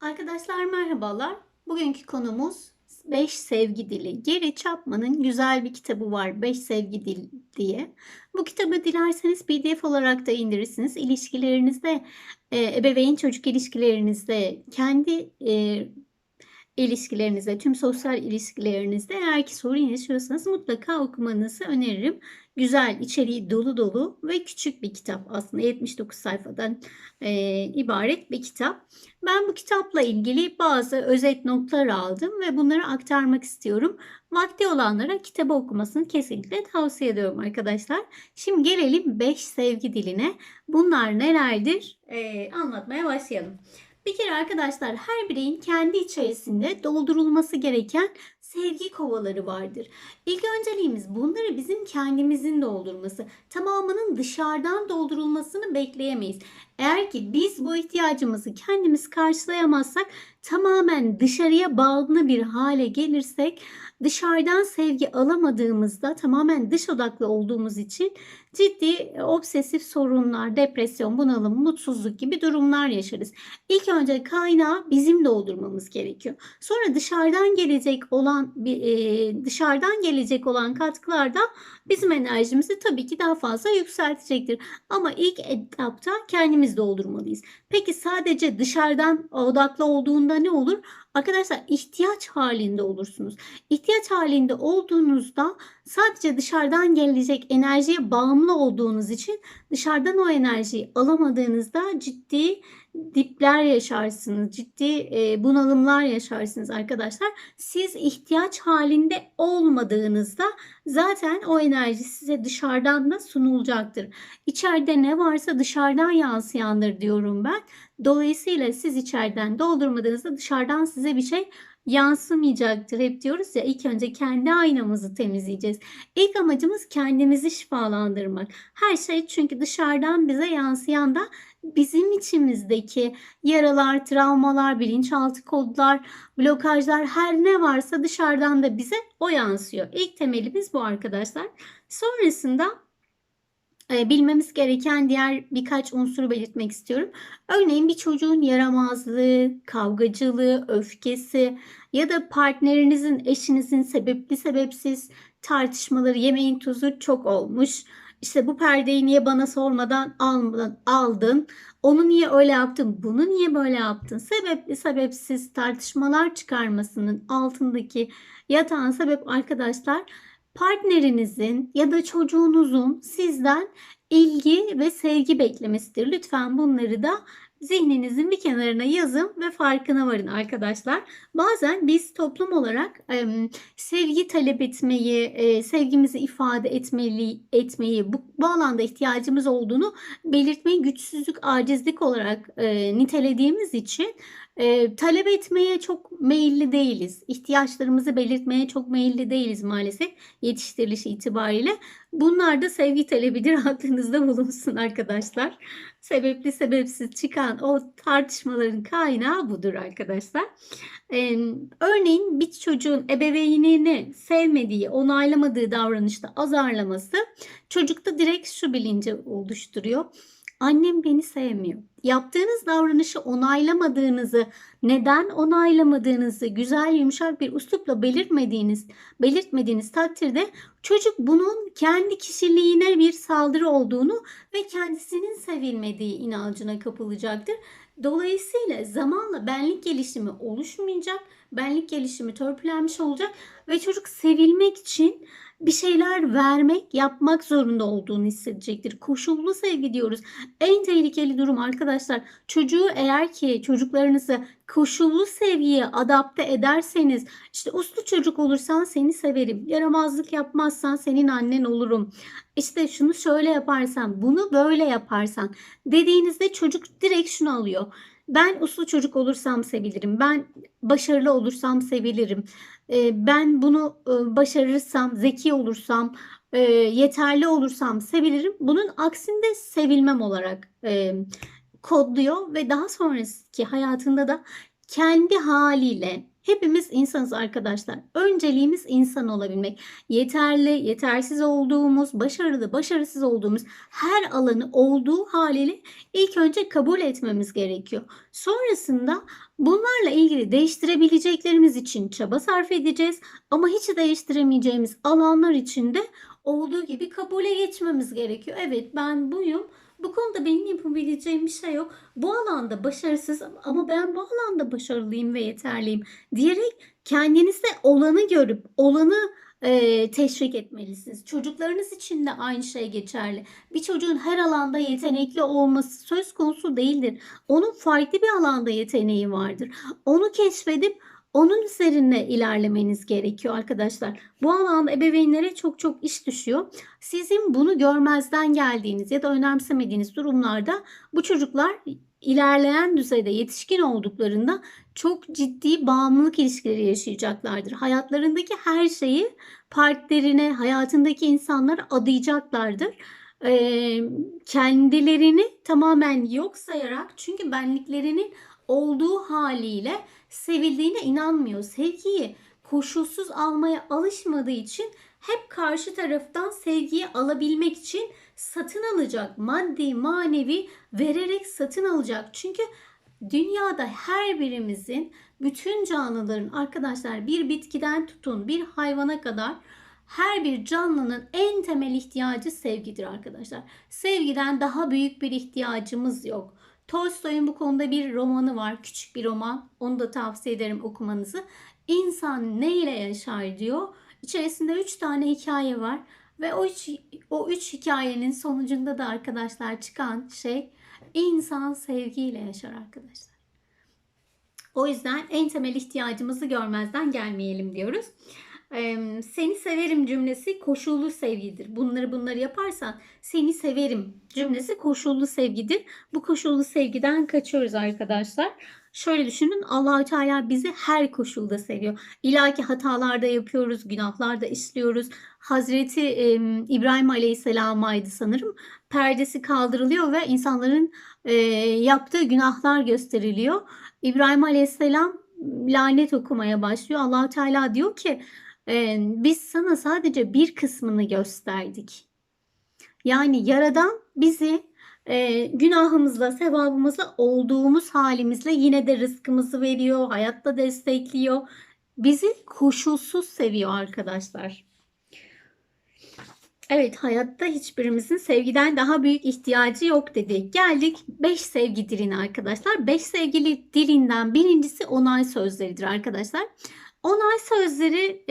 Arkadaşlar merhabalar. Bugünkü konumuz 5 sevgi dili. Geri Chapman'ın güzel bir kitabı var 5 sevgi dil diye. Bu kitabı dilerseniz PDF olarak da indirirsiniz. İlişkilerinizde, e, ebeveyn çocuk ilişkilerinizde, kendi e, ilişkilerinizde, tüm sosyal ilişkilerinizde eğer ki sorun yaşıyorsanız mutlaka okumanızı öneririm. Güzel, içeriği dolu dolu ve küçük bir kitap aslında 79 sayfadan e, ibaret bir kitap. Ben bu kitapla ilgili bazı özet notlar aldım ve bunları aktarmak istiyorum. Vakti olanlara kitabı okumasını kesinlikle tavsiye ediyorum arkadaşlar. Şimdi gelelim 5 sevgi diline. Bunlar nelerdir? E, anlatmaya başlayalım. Bir kere arkadaşlar her bireyin kendi içerisinde doldurulması gereken sevgi kovaları vardır. İlk önceliğimiz bunları bizim kendimizin doldurması. Tamamının dışarıdan doldurulmasını bekleyemeyiz. Eğer ki biz bu ihtiyacımızı kendimiz karşılayamazsak tamamen dışarıya bağımlı bir hale gelirsek dışarıdan sevgi alamadığımızda tamamen dış odaklı olduğumuz için ciddi e, obsesif sorunlar, depresyon, bunalım, mutsuzluk gibi durumlar yaşarız. İlk önce kaynağı bizim doldurmamız gerekiyor. Sonra dışarıdan gelecek olan e, dışarıdan gelecek olan katkılar da bizim enerjimizi tabii ki daha fazla yükseltecektir. Ama ilk etapta kendimiz doldurmalıyız. Peki sadece dışarıdan odaklı olduğunda ne olur? Arkadaşlar ihtiyaç halinde olursunuz. İhtiyaç halinde olduğunuzda sadece dışarıdan gelecek enerjiye bağımlı olduğunuz için dışarıdan o enerjiyi alamadığınızda ciddi dipler yaşarsınız, ciddi e, bunalımlar yaşarsınız arkadaşlar. Siz ihtiyaç halinde olmadığınızda zaten o enerji size dışarıdan da sunulacaktır. İçeride ne varsa dışarıdan yansıyandır diyorum ben. Dolayısıyla siz içeriden doldurmadığınızda dışarıdan size bir şey yansımayacaktır. Hep diyoruz ya ilk önce kendi aynamızı temizleyeceğiz. İlk amacımız kendimizi şifalandırmak. Her şey çünkü dışarıdan bize yansıyan da bizim içimizdeki yaralar, travmalar, bilinçaltı kodlar, blokajlar her ne varsa dışarıdan da bize o yansıyor. İlk temelimiz bu arkadaşlar. Sonrasında bilmemiz gereken diğer birkaç unsuru belirtmek istiyorum. Örneğin bir çocuğun yaramazlığı, kavgacılığı, öfkesi ya da partnerinizin, eşinizin sebepli sebepsiz tartışmaları, yemeğin tuzu çok olmuş. İşte bu perdeyi niye bana sormadan aldın? Onu niye öyle yaptın? Bunu niye böyle yaptın? Sebepli sebepsiz tartışmalar çıkarmasının altındaki yatan sebep arkadaşlar partnerinizin ya da çocuğunuzun sizden ilgi ve sevgi beklemesidir. Lütfen bunları da zihninizin bir kenarına yazın ve farkına varın arkadaşlar. Bazen biz toplum olarak e, sevgi talep etmeyi, e, sevgimizi ifade etmeli, etmeyi, bu, bu alanda ihtiyacımız olduğunu belirtmeyi güçsüzlük, acizlik olarak e, nitelediğimiz için e, talep etmeye çok meyilli değiliz. İhtiyaçlarımızı belirtmeye çok meyilli değiliz maalesef yetiştiriliş itibariyle. Bunlar da sevgi talebidir aklınızda bulunsun arkadaşlar. Sebepli sebepsiz çıkan o tartışmaların kaynağı budur arkadaşlar. Ee, örneğin bir çocuğun ebeveynini sevmediği, onaylamadığı davranışta azarlaması çocukta direkt şu bilinci oluşturuyor Annem beni sevmiyor. Yaptığınız davranışı onaylamadığınızı, neden onaylamadığınızı güzel yumuşak bir üslupla belirtmediğiniz, belirtmediğiniz takdirde çocuk bunun kendi kişiliğine bir saldırı olduğunu ve kendisinin sevilmediği inancına kapılacaktır. Dolayısıyla zamanla benlik gelişimi oluşmayacak, benlik gelişimi törpülenmiş olacak ve çocuk sevilmek için bir şeyler vermek, yapmak zorunda olduğunu hissedecektir. Koşullu sevgi diyoruz. En tehlikeli durum arkadaşlar. Çocuğu eğer ki çocuklarınızı koşullu sevgiye adapte ederseniz işte uslu çocuk olursan seni severim. Yaramazlık yapmazsan senin annen olurum. İşte şunu şöyle yaparsan, bunu böyle yaparsan dediğinizde çocuk direkt şunu alıyor. Ben uslu çocuk olursam sevilirim. Ben başarılı olursam sevilirim. Ben bunu başarırsam, zeki olursam, yeterli olursam sevilirim. Bunun aksinde sevilmem olarak kodluyor ve daha sonraki hayatında da kendi haliyle hepimiz insanız arkadaşlar. Önceliğimiz insan olabilmek. Yeterli, yetersiz olduğumuz, başarılı, başarısız olduğumuz her alanı olduğu haliyle ilk önce kabul etmemiz gerekiyor. Sonrasında bunlarla ilgili değiştirebileceklerimiz için çaba sarf edeceğiz ama hiç değiştiremeyeceğimiz alanlar için de olduğu gibi kabule geçmemiz gerekiyor. Evet ben buyum. Bu konuda benim yapabileceğim bir şey yok. Bu alanda başarısız ama ben bu alanda başarılıyım ve yeterliyim diyerek kendinizde olanı görüp olanı e, teşvik etmelisiniz. Çocuklarınız için de aynı şey geçerli. Bir çocuğun her alanda yetenekli olması söz konusu değildir. Onun farklı bir alanda yeteneği vardır. Onu keşfedip onun üzerinde ilerlemeniz gerekiyor arkadaşlar. Bu alanda ebeveynlere çok çok iş düşüyor. Sizin bunu görmezden geldiğiniz ya da önemsemediğiniz durumlarda bu çocuklar ilerleyen düzeyde yetişkin olduklarında çok ciddi bağımlılık ilişkileri yaşayacaklardır. Hayatlarındaki her şeyi partnerine, hayatındaki insanlara adayacaklardır. Ee, kendilerini tamamen yok sayarak çünkü benliklerinin olduğu haliyle sevildiğine inanmıyor. Sevgiyi koşulsuz almaya alışmadığı için hep karşı taraftan sevgiyi alabilmek için satın alacak. Maddi, manevi vererek satın alacak. Çünkü dünyada her birimizin bütün canlıların arkadaşlar bir bitkiden tutun bir hayvana kadar her bir canlının en temel ihtiyacı sevgidir arkadaşlar. Sevgiden daha büyük bir ihtiyacımız yok. Tolstoy'un bu konuda bir romanı var. Küçük bir roman. Onu da tavsiye ederim okumanızı. İnsan ne ile yaşar diyor. İçerisinde üç tane hikaye var. Ve o üç, o üç hikayenin sonucunda da arkadaşlar çıkan şey insan sevgiyle yaşar arkadaşlar. O yüzden en temel ihtiyacımızı görmezden gelmeyelim diyoruz. Seni severim cümlesi koşullu sevgidir. Bunları bunları yaparsan seni severim cümlesi koşullu sevgidir. Bu koşullu sevgiden kaçıyoruz arkadaşlar. Şöyle düşünün Allahü Teala bizi her koşulda seviyor. İlaki hatalarda yapıyoruz, günahlarda işliyoruz. Hazreti e, İbrahim Aleyhisselam'aydı sanırım. Perdesi kaldırılıyor ve insanların e, yaptığı günahlar gösteriliyor. İbrahim Aleyhisselam lanet okumaya başlıyor. Allahü Teala diyor ki e, biz sana sadece bir kısmını gösterdik. Yani Yaradan bizi e, günahımızla, sevabımızla olduğumuz halimizle yine de rızkımızı veriyor, hayatta destekliyor. Bizi koşulsuz seviyor arkadaşlar. Evet hayatta hiçbirimizin sevgiden daha büyük ihtiyacı yok dedi. Geldik 5 sevgi diline arkadaşlar. 5 sevgili dilinden birincisi onay sözleridir arkadaşlar. Onay sözleri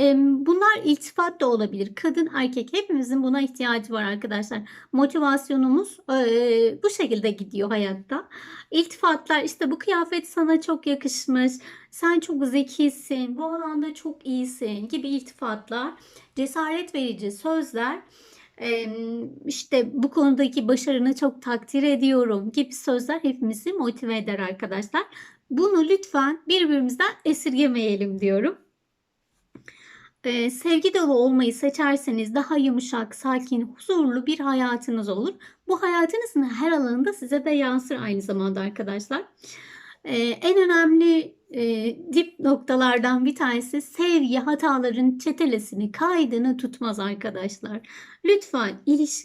bunlar iltifat da olabilir. Kadın erkek hepimizin buna ihtiyacı var arkadaşlar. Motivasyonumuz bu şekilde gidiyor hayatta. İltifatlar işte bu kıyafet sana çok yakışmış. Sen çok zekisin. Bu alanda çok iyisin gibi iltifatlar. Cesaret verici sözler işte bu konudaki başarını çok takdir ediyorum gibi sözler hepimizi motive eder arkadaşlar. Bunu lütfen birbirimizden esirgemeyelim diyorum. Ee, sevgi dolu olmayı seçerseniz daha yumuşak, sakin, huzurlu bir hayatınız olur. Bu hayatınızın her alanında size de yansır aynı zamanda arkadaşlar. Ee, en önemli e, dip noktalardan bir tanesi sevgi hataların çetelesini, kaydını tutmaz arkadaşlar. Lütfen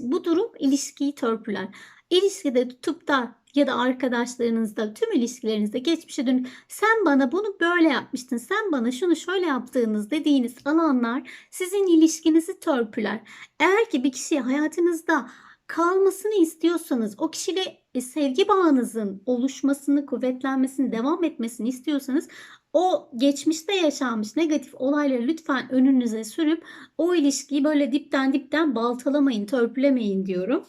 bu durum ilişkiyi törpüler. İlişkide tutup da ya da arkadaşlarınızda tüm ilişkilerinizde geçmişe dönüp sen bana bunu böyle yapmıştın, sen bana şunu şöyle yaptığınız dediğiniz alanlar sizin ilişkinizi törpüler. Eğer ki bir kişi hayatınızda kalmasını istiyorsanız, o kişiyle e, sevgi bağınızın oluşmasını, kuvvetlenmesini, devam etmesini istiyorsanız o geçmişte yaşanmış negatif olayları lütfen önünüze sürüp o ilişkiyi böyle dipten dipten baltalamayın, törpülemeyin diyorum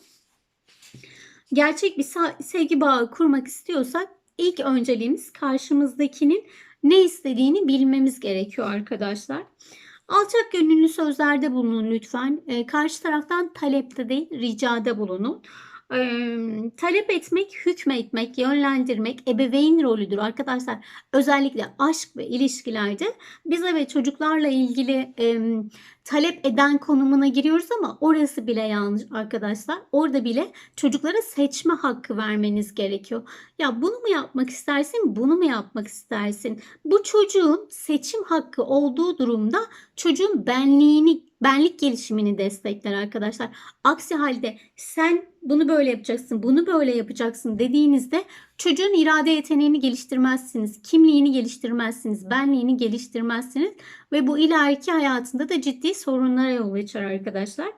gerçek bir sevgi bağı kurmak istiyorsak ilk önceliğimiz karşımızdakinin ne istediğini bilmemiz gerekiyor arkadaşlar. Alçak gönüllü sözlerde bulunun lütfen. E, karşı taraftan talepte değil ricada bulunun. Talep etmek, hükmetmek, yönlendirmek ebeveyn rolüdür arkadaşlar. Özellikle aşk ve ilişkilerde biz evet çocuklarla ilgili, emm, talep eden konumuna giriyoruz ama orası bile yanlış arkadaşlar. Orada bile çocuklara seçme hakkı vermeniz gerekiyor. Ya bunu mu yapmak istersin, bunu mu yapmak istersin? Bu çocuğun seçim hakkı olduğu durumda çocuğun benliğini, benlik gelişimini destekler arkadaşlar. Aksi halde sen bunu böyle yapacaksın, bunu böyle yapacaksın dediğinizde çocuğun irade yeteneğini geliştirmezsiniz, kimliğini geliştirmezsiniz, benliğini geliştirmezsiniz ve bu ileriki hayatında da ciddi sorunlara yol açar arkadaşlar.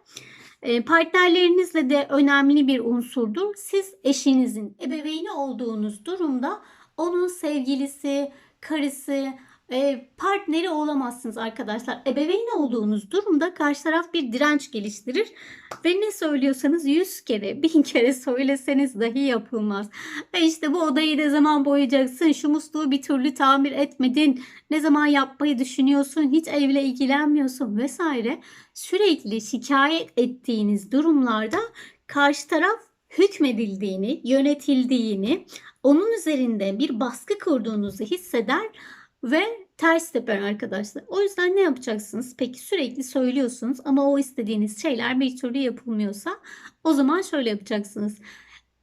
Eee, partnerlerinizle de önemli bir unsurdur. Siz eşinizin ebeveyni olduğunuz durumda onun sevgilisi, karısı, partneri olamazsınız arkadaşlar. Ebeveyn olduğunuz durumda karşı taraf bir direnç geliştirir ve ne söylüyorsanız 100 kere, 1000 kere söyleseniz dahi yapılmaz. E işte bu odayı ne zaman boyayacaksın, şu musluğu bir türlü tamir etmedin, ne zaman yapmayı düşünüyorsun, hiç evle ilgilenmiyorsun vesaire. Sürekli şikayet ettiğiniz durumlarda karşı taraf hükmedildiğini, yönetildiğini, onun üzerinde bir baskı kurduğunuzu hisseder ve ters teper arkadaşlar. O yüzden ne yapacaksınız? Peki sürekli söylüyorsunuz ama o istediğiniz şeyler bir türlü yapılmıyorsa o zaman şöyle yapacaksınız.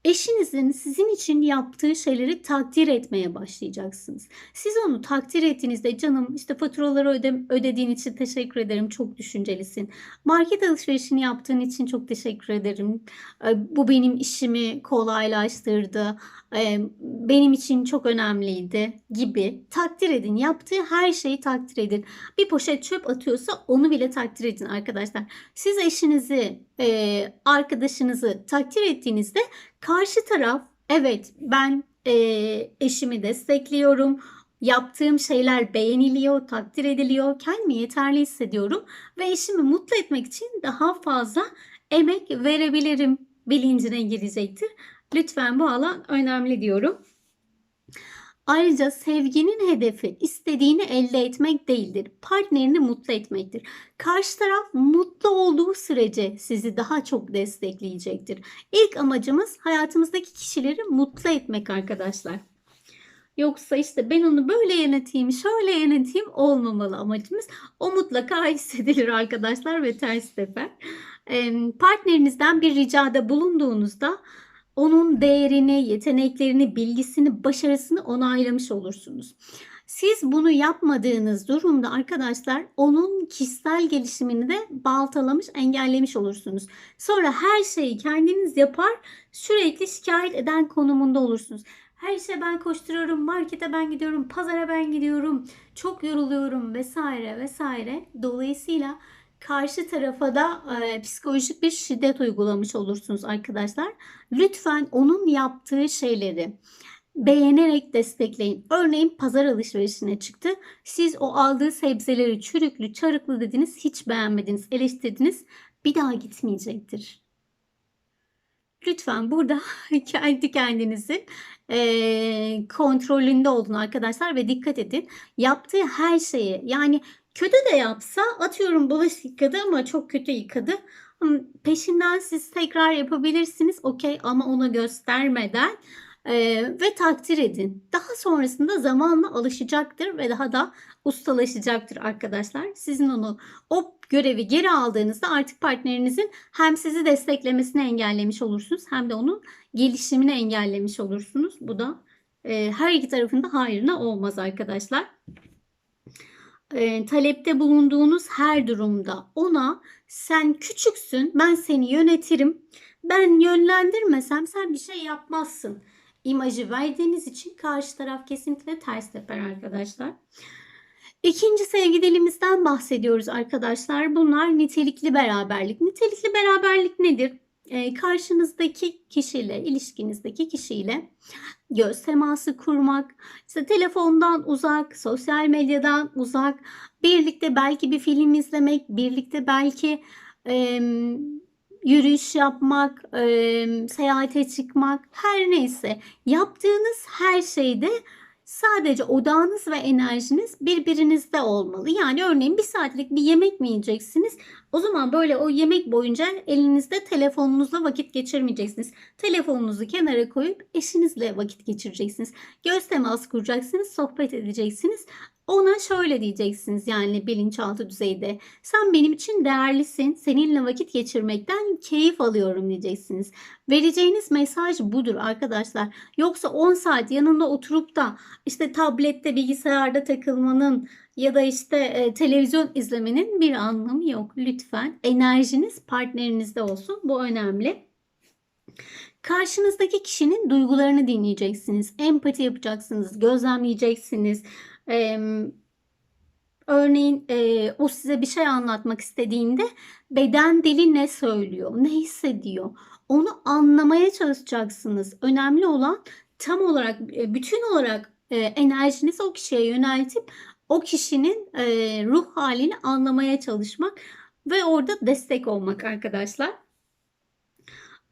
Eşinizin sizin için yaptığı şeyleri takdir etmeye başlayacaksınız. Siz onu takdir ettiğinizde canım işte faturaları öde, ödediğin için teşekkür ederim çok düşüncelisin. Market alışverişini yaptığın için çok teşekkür ederim. E, Bu benim işimi kolaylaştırdı. E, Benim için çok önemliydi gibi takdir edin. Yaptığı her şeyi takdir edin. Bir poşet çöp atıyorsa onu bile takdir edin arkadaşlar. Siz eşinizi, e, arkadaşınızı takdir ettiğinizde Karşı taraf evet ben e, eşimi destekliyorum. Yaptığım şeyler beğeniliyor, takdir ediliyor. Kendimi yeterli hissediyorum ve eşimi mutlu etmek için daha fazla emek verebilirim bilincine girecektir. Lütfen bu alan önemli diyorum. Ayrıca sevginin hedefi istediğini elde etmek değildir. Partnerini mutlu etmektir. Karşı taraf mutlu olduğu sürece sizi daha çok destekleyecektir. İlk amacımız hayatımızdaki kişileri mutlu etmek arkadaşlar. Yoksa işte ben onu böyle yöneteyim, şöyle yöneteyim olmamalı amacımız. O mutlaka hissedilir arkadaşlar ve ters teper. Partnerinizden bir ricada bulunduğunuzda onun değerini, yeteneklerini, bilgisini, başarısını onaylamış olursunuz. Siz bunu yapmadığınız durumda arkadaşlar onun kişisel gelişimini de baltalamış, engellemiş olursunuz. Sonra her şeyi kendiniz yapar, sürekli şikayet eden konumunda olursunuz. Her işe ben koşturuyorum, markete ben gidiyorum, pazara ben gidiyorum, çok yoruluyorum vesaire vesaire. Dolayısıyla karşı tarafa da e, psikolojik bir şiddet uygulamış olursunuz arkadaşlar. Lütfen onun yaptığı şeyleri beğenerek destekleyin. Örneğin pazar alışverişine çıktı. Siz o aldığı sebzeleri çürüklü, çarıklı dediniz, hiç beğenmediniz, eleştirdiniz. Bir daha gitmeyecektir. Lütfen burada kendi kendinizin e, kontrolünde olun arkadaşlar ve dikkat edin. Yaptığı her şeyi yani Kötü de yapsa atıyorum bulaşık yıkadı ama çok kötü yıkadı. Peşinden siz tekrar yapabilirsiniz okey ama ona göstermeden e, ve takdir edin. Daha sonrasında zamanla alışacaktır ve daha da ustalaşacaktır arkadaşlar. Sizin onu o görevi geri aldığınızda artık partnerinizin hem sizi desteklemesini engellemiş olursunuz hem de onun gelişimini engellemiş olursunuz. Bu da e, her iki tarafında hayrına olmaz arkadaşlar e, talepte bulunduğunuz her durumda ona sen küçüksün ben seni yönetirim ben yönlendirmesem sen bir şey yapmazsın imajı verdiğiniz için karşı taraf kesinlikle ters teper arkadaşlar. İkinci sevgi dilimizden bahsediyoruz arkadaşlar. Bunlar nitelikli beraberlik. Nitelikli beraberlik nedir? Ee, karşınızdaki kişiyle, ilişkinizdeki kişiyle göz teması kurmak, işte telefondan uzak, sosyal medyadan uzak, birlikte belki bir film izlemek, birlikte belki e, yürüyüş yapmak, e, seyahate çıkmak, her neyse yaptığınız her şeyde sadece odağınız ve enerjiniz birbirinizde olmalı. Yani örneğin bir saatlik bir yemek mi yiyeceksiniz? O zaman böyle o yemek boyunca elinizde telefonunuzla vakit geçirmeyeceksiniz. Telefonunuzu kenara koyup eşinizle vakit geçireceksiniz. Göz teması kuracaksınız, sohbet edeceksiniz. Ona şöyle diyeceksiniz yani bilinçaltı düzeyde. Sen benim için değerlisin. Seninle vakit geçirmekten keyif alıyorum diyeceksiniz. Vereceğiniz mesaj budur arkadaşlar. Yoksa 10 saat yanında oturup da işte tablette, bilgisayarda takılmanın ya da işte e, televizyon izlemenin bir anlamı yok. Lütfen enerjiniz partnerinizde olsun. Bu önemli. Karşınızdaki kişinin duygularını dinleyeceksiniz. Empati yapacaksınız, gözlemleyeceksiniz. Ee, örneğin e, o size bir şey anlatmak istediğinde beden dili ne söylüyor, ne hissediyor? Onu anlamaya çalışacaksınız. Önemli olan tam olarak, e, bütün olarak e, enerjinizi o kişiye yöneltip o kişinin e, ruh halini anlamaya çalışmak ve orada destek olmak arkadaşlar.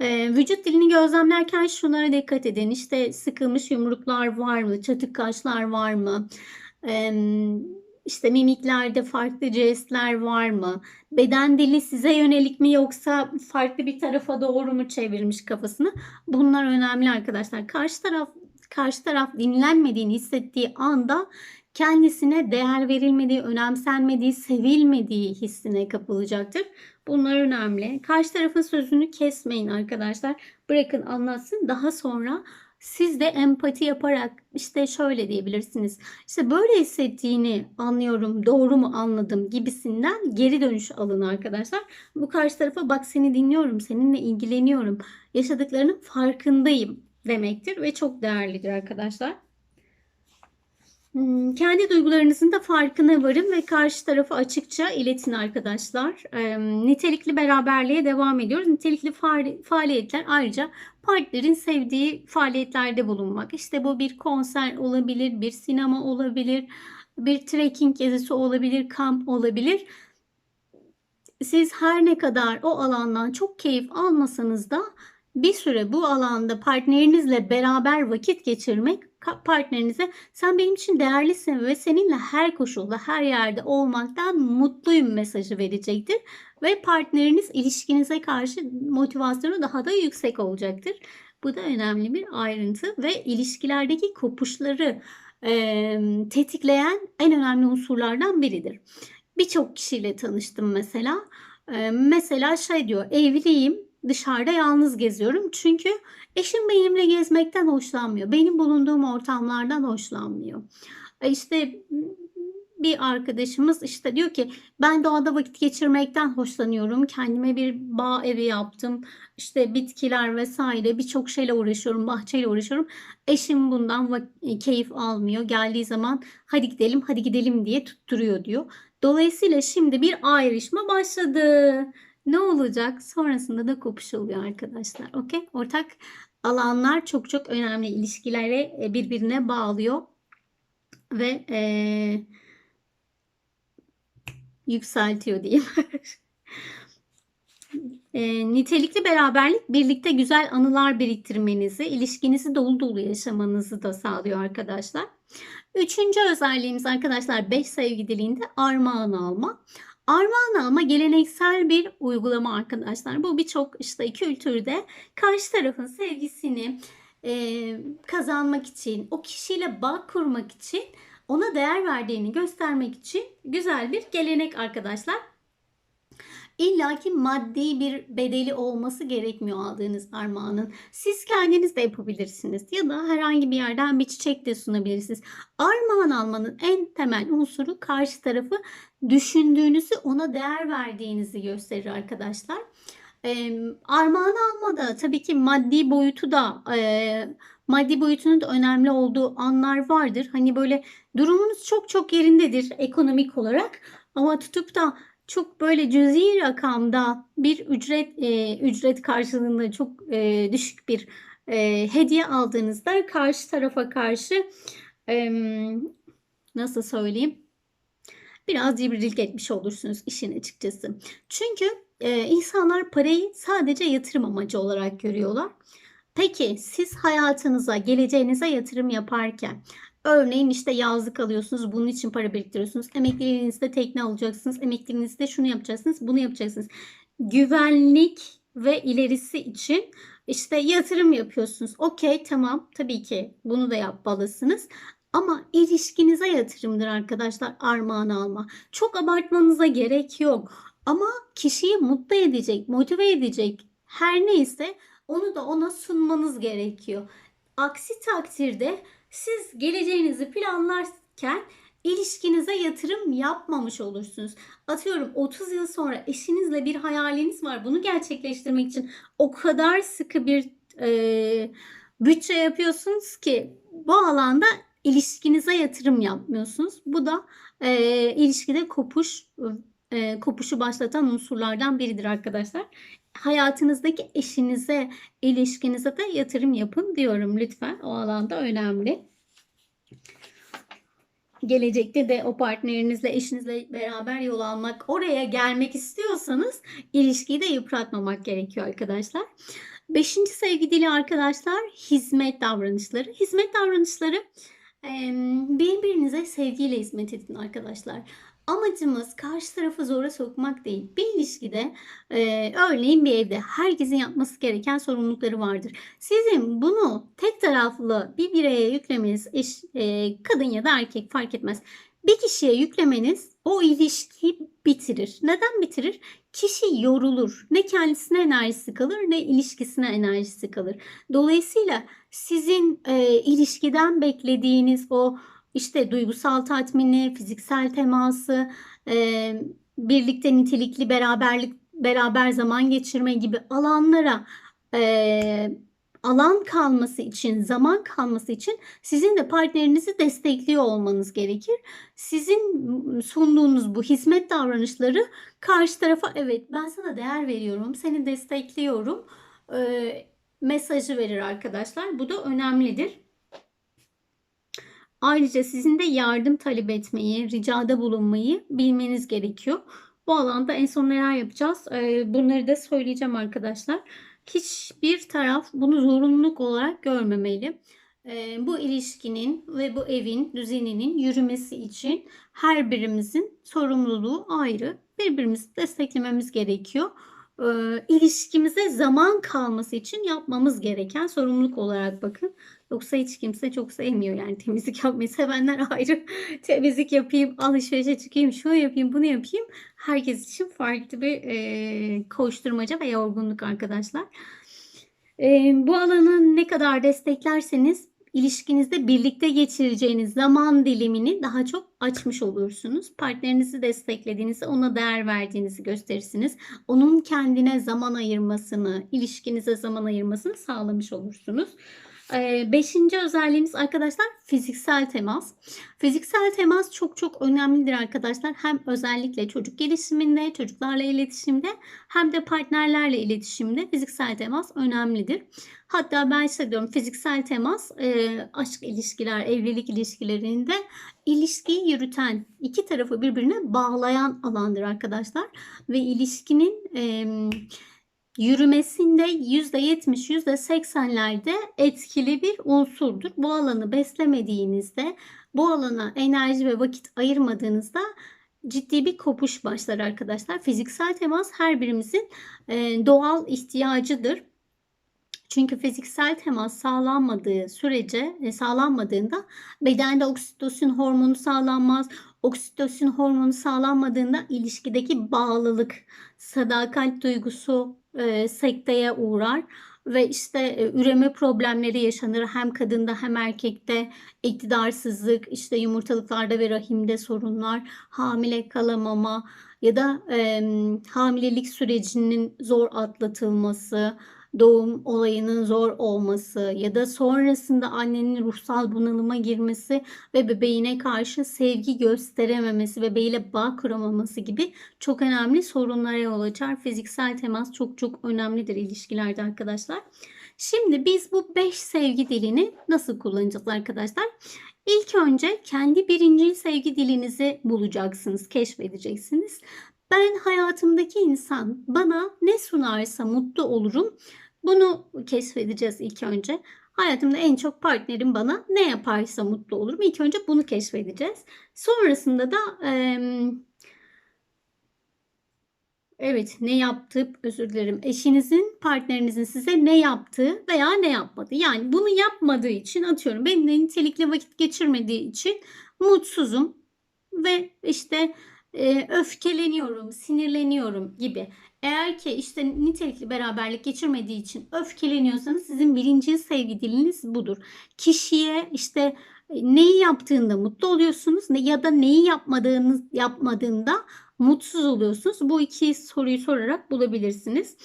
E, vücut dilini gözlemlerken şunlara dikkat edin. İşte sıkılmış yumruklar var mı? Çatık kaşlar var mı? E, işte mimiklerde farklı jestler var mı? Beden dili size yönelik mi yoksa farklı bir tarafa doğru mu çevirmiş kafasını? Bunlar önemli arkadaşlar. Karşı taraf karşı taraf dinlenmediğini hissettiği anda kendisine değer verilmediği, önemsenmediği, sevilmediği hissine kapılacaktır. Bunlar önemli. Karşı tarafın sözünü kesmeyin arkadaşlar. Bırakın anlatsın. Daha sonra siz de empati yaparak işte şöyle diyebilirsiniz. İşte böyle hissettiğini anlıyorum, doğru mu anladım gibisinden geri dönüş alın arkadaşlar. Bu karşı tarafa bak seni dinliyorum, seninle ilgileniyorum, yaşadıklarının farkındayım demektir ve çok değerlidir arkadaşlar. Hmm, kendi duygularınızın da farkına varın ve karşı tarafa açıkça iletin arkadaşlar. nitelikli beraberliğe devam ediyoruz. Nitelikli faaliyetler ayrıca partnerin sevdiği faaliyetlerde bulunmak. İşte bu bir konser olabilir, bir sinema olabilir, bir trekking gezisi olabilir, kamp olabilir. Siz her ne kadar o alandan çok keyif almasanız da bir süre bu alanda partnerinizle beraber vakit geçirmek partnerinize sen benim için değerlisin ve seninle her koşulda her yerde olmaktan mutluyum mesajı verecektir. Ve partneriniz ilişkinize karşı motivasyonu daha da yüksek olacaktır. Bu da önemli bir ayrıntı ve ilişkilerdeki kopuşları e, tetikleyen en önemli unsurlardan biridir. Birçok kişiyle tanıştım mesela. E, mesela şey diyor evliyim dışarıda yalnız geziyorum. Çünkü eşim benimle gezmekten hoşlanmıyor. Benim bulunduğum ortamlardan hoşlanmıyor. E, işte bir arkadaşımız işte diyor ki ben doğada vakit geçirmekten hoşlanıyorum. Kendime bir bağ evi yaptım. İşte bitkiler vesaire birçok şeyle uğraşıyorum. Bahçeyle uğraşıyorum. Eşim bundan keyif almıyor. Geldiği zaman hadi gidelim hadi gidelim diye tutturuyor diyor. Dolayısıyla şimdi bir ayrışma başladı ne olacak? Sonrasında da kopuş oluyor arkadaşlar. Okey? Ortak alanlar çok çok önemli. ilişkileri e, birbirine bağlıyor. Ve e, yükseltiyor diyeyim. e, nitelikli beraberlik birlikte güzel anılar biriktirmenizi, ilişkinizi dolu dolu yaşamanızı da sağlıyor arkadaşlar. Üçüncü özelliğimiz arkadaşlar 5 sevgi diliğinde armağan alma. Armağan alma geleneksel bir uygulama arkadaşlar. Bu birçok işte kültürde karşı tarafın sevgisini e, kazanmak için, o kişiyle bağ kurmak için, ona değer verdiğini göstermek için güzel bir gelenek arkadaşlar. İlla ki maddi bir bedeli olması gerekmiyor aldığınız armağanın. Siz kendiniz de yapabilirsiniz ya da herhangi bir yerden bir çiçek de sunabilirsiniz. Armağan almanın en temel unsuru karşı tarafı düşündüğünüzü, ona değer verdiğinizi gösterir arkadaşlar. E, armağan almada tabii ki maddi boyutu da e, maddi boyutunun da önemli olduğu anlar vardır. Hani böyle durumunuz çok çok yerindedir ekonomik olarak ama tutup da çok böyle cüzi rakamda bir ücret e, ücret karşılığında çok e, düşük bir e, hediye aldığınızda karşı tarafa karşı e, nasıl söyleyeyim biraz cimrilik etmiş olursunuz işin açıkçası. Çünkü e, insanlar parayı sadece yatırım amacı olarak görüyorlar. Peki siz hayatınıza, geleceğinize yatırım yaparken Örneğin işte yazlık alıyorsunuz. Bunun için para biriktiriyorsunuz. Emekliliğinizde tekne alacaksınız. Emekliliğinizde şunu yapacaksınız. Bunu yapacaksınız. Güvenlik ve ilerisi için işte yatırım yapıyorsunuz. Okey tamam tabii ki bunu da yapmalısınız. Ama ilişkinize yatırımdır arkadaşlar armağan alma. Çok abartmanıza gerek yok. Ama kişiyi mutlu edecek, motive edecek her neyse onu da ona sunmanız gerekiyor. Aksi takdirde siz geleceğinizi planlarken ilişkinize yatırım yapmamış olursunuz. Atıyorum 30 yıl sonra eşinizle bir hayaliniz var. Bunu gerçekleştirmek için o kadar sıkı bir e, bütçe yapıyorsunuz ki bu alanda ilişkinize yatırım yapmıyorsunuz. Bu da e, ilişkide kopuş e, kopuşu başlatan unsurlardan biridir arkadaşlar. Hayatınızdaki eşinize, ilişkinize de yatırım yapın diyorum lütfen. O alanda önemli. Gelecekte de o partnerinizle, eşinizle beraber yol almak, oraya gelmek istiyorsanız ilişkiyi de yıpratmamak gerekiyor arkadaşlar. Beşinci sevgi dili arkadaşlar hizmet davranışları. Hizmet davranışları birbirinize sevgiyle hizmet edin arkadaşlar. Amacımız karşı tarafı zora sokmak değil. Bir ilişkide e, örneğin bir evde herkesin yapması gereken sorumlulukları vardır. Sizin bunu tek taraflı bir bireye yüklemeniz eş, e, kadın ya da erkek fark etmez. Bir kişiye yüklemeniz o ilişkiyi bitirir. Neden bitirir? Kişi yorulur. Ne kendisine enerjisi kalır ne ilişkisine enerjisi kalır. Dolayısıyla sizin e, ilişkiden beklediğiniz o işte duygusal tatmini, fiziksel teması, e, birlikte nitelikli beraberlik, beraber zaman geçirme gibi alanlara e, alan kalması için, zaman kalması için sizin de partnerinizi destekliyor olmanız gerekir. Sizin sunduğunuz bu hizmet davranışları karşı tarafa evet ben sana değer veriyorum, seni destekliyorum e, mesajı verir arkadaşlar. Bu da önemlidir. Ayrıca sizin de yardım talep etmeyi, ricada bulunmayı bilmeniz gerekiyor. Bu alanda en son neler yapacağız? Bunları da söyleyeceğim arkadaşlar. Hiçbir taraf bunu zorunluluk olarak görmemeli. Ee, bu ilişkinin ve bu evin düzeninin yürümesi için her birimizin sorumluluğu ayrı. Birbirimizi desteklememiz gerekiyor. Ee, ilişkimize zaman kalması için yapmamız gereken sorumluluk olarak bakın. Yoksa hiç kimse çok sevmiyor yani temizlik yapmayı sevenler ayrı. temizlik yapayım, alışverişe çıkayım, şunu yapayım, bunu yapayım. Herkes için farklı bir e, koşturmaca ve yorgunluk arkadaşlar. E, bu alanı ne kadar desteklerseniz ilişkinizde birlikte geçireceğiniz zaman dilimini daha çok açmış olursunuz. Partnerinizi desteklediğinizi, ona değer verdiğinizi gösterirsiniz. Onun kendine zaman ayırmasını, ilişkinize zaman ayırmasını sağlamış olursunuz. Ee, beşinci özelliğimiz arkadaşlar fiziksel temas. Fiziksel temas çok çok önemlidir arkadaşlar. Hem özellikle çocuk gelişiminde, çocuklarla iletişimde hem de partnerlerle iletişimde fiziksel temas önemlidir. Hatta ben size diyorum fiziksel temas e, aşk ilişkiler, evlilik ilişkilerinde ilişkiyi yürüten, iki tarafı birbirine bağlayan alandır arkadaşlar. Ve ilişkinin yürümesinde %70, %80'lerde etkili bir unsurdur. Bu alanı beslemediğinizde, bu alana enerji ve vakit ayırmadığınızda ciddi bir kopuş başlar arkadaşlar. Fiziksel temas her birimizin doğal ihtiyacıdır. Çünkü fiziksel temas sağlanmadığı sürece, e, sağlanmadığında bedende oksitosin hormonu sağlanmaz. Oksitosin hormonu sağlanmadığında ilişkideki bağlılık, sadakat duygusu e, sekteye uğrar ve işte e, üreme problemleri yaşanır. Hem kadında hem erkekte iktidarsızlık, işte yumurtalıklarda ve rahimde sorunlar, hamile kalamama ya da e, hamilelik sürecinin zor atlatılması, doğum olayının zor olması ya da sonrasında annenin ruhsal bunalıma girmesi ve bebeğine karşı sevgi gösterememesi, bebeğiyle bağ kuramaması gibi çok önemli sorunlara yol açar. Fiziksel temas çok çok önemlidir ilişkilerde arkadaşlar. Şimdi biz bu 5 sevgi dilini nasıl kullanacağız arkadaşlar? İlk önce kendi birinci sevgi dilinizi bulacaksınız, keşfedeceksiniz. Ben hayatımdaki insan bana ne sunarsa mutlu olurum. Bunu keşfedeceğiz ilk önce. Hayatımda en çok partnerim bana ne yaparsa mutlu olurum. İlk önce bunu keşfedeceğiz. Sonrasında da em, evet ne yaptı özür dilerim. Eşinizin, partnerinizin size ne yaptığı veya ne yapmadı. Yani bunu yapmadığı için atıyorum benimle nitelikli vakit geçirmediği için mutsuzum ve işte e, öfkeleniyorum, sinirleniyorum gibi. Eğer ki işte nitelikli beraberlik geçirmediği için öfkeleniyorsanız sizin birinci sevgi diliniz budur. Kişiye işte e, neyi yaptığında mutlu oluyorsunuz ya da neyi yapmadığınız yapmadığında mutsuz oluyorsunuz. Bu iki soruyu sorarak bulabilirsiniz.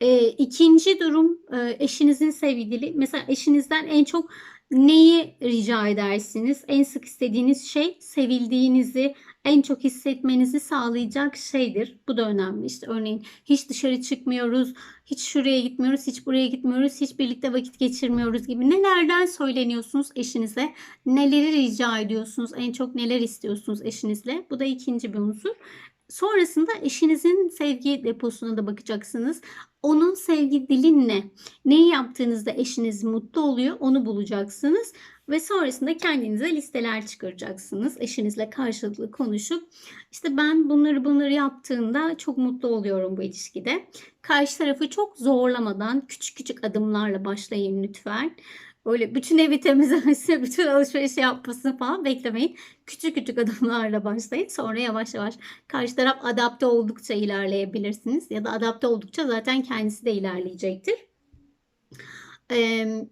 E, ikinci durum e, eşinizin sevgi dili. Mesela eşinizden en çok neyi rica edersiniz? En sık istediğiniz şey sevildiğinizi, en çok hissetmenizi sağlayacak şeydir. Bu da önemli. İşte örneğin hiç dışarı çıkmıyoruz, hiç şuraya gitmiyoruz, hiç buraya gitmiyoruz, hiç birlikte vakit geçirmiyoruz gibi nelerden söyleniyorsunuz eşinize? Neleri rica ediyorsunuz? En çok neler istiyorsunuz eşinizle? Bu da ikinci bir unsur. Sonrasında eşinizin sevgi deposuna da bakacaksınız. Onun sevgi dilin ne? Neyi yaptığınızda eşiniz mutlu oluyor onu bulacaksınız. Ve sonrasında kendinize listeler çıkaracaksınız. Eşinizle karşılıklı konuşup işte ben bunları bunları yaptığında çok mutlu oluyorum bu ilişkide. Karşı tarafı çok zorlamadan küçük küçük adımlarla başlayın lütfen. Böyle bütün evi temizlemesi, bütün alışveriş yapmasını falan beklemeyin. Küçük küçük adımlarla başlayın. Sonra yavaş yavaş karşı taraf adapte oldukça ilerleyebilirsiniz. Ya da adapte oldukça zaten kendisi de ilerleyecektir. Ee,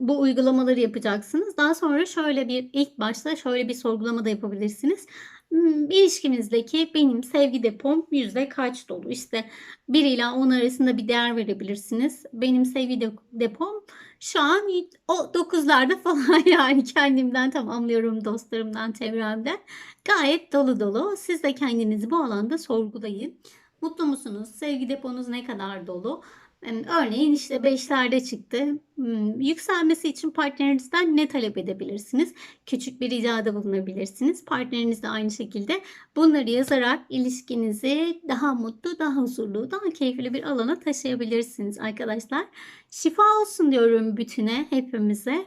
bu uygulamaları yapacaksınız. Daha sonra şöyle bir ilk başta şöyle bir sorgulama da yapabilirsiniz. Hmm, İlişkimizdeki benim sevgi depom yüzde kaç dolu? İşte 1 ila 10 arasında bir değer verebilirsiniz. Benim sevgi de- depom şu an o 9'larda falan yani kendimden tamamlıyorum dostlarımdan, çevremden. Gayet dolu dolu. Siz de kendinizi bu alanda sorgulayın. Mutlu musunuz? Sevgi deponuz ne kadar dolu? Yani Örneğin işte beşlerde çıktı. Hmm, Yükselmesi için partnerinizden ne talep edebilirsiniz? Küçük bir ricada bulunabilirsiniz. Partneriniz de aynı şekilde bunları yazarak ilişkinizi daha mutlu, daha huzurlu, daha keyifli bir alana taşıyabilirsiniz arkadaşlar. Şifa olsun diyorum bütüne, hepimize.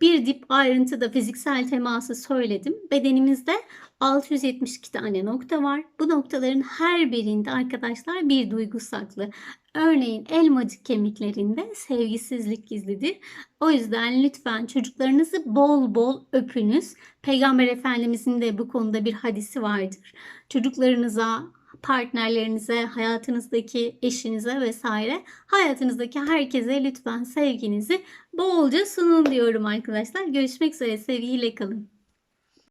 Bir dip ayrıntıda fiziksel teması söyledim. Bedenimizde 672 tane nokta var. Bu noktaların her birinde arkadaşlar bir duygu saklı. Örneğin elmacık kemiklerinde sevgisizlik gizlidir. O yüzden lütfen çocuklarınızı bol bol öpünüz. Peygamber Efendimizin de bu konuda bir hadisi vardır. Çocuklarınıza, partnerlerinize, hayatınızdaki eşinize vesaire hayatınızdaki herkese lütfen sevginizi bolca sunun diyorum arkadaşlar. Görüşmek üzere sevgiyle kalın.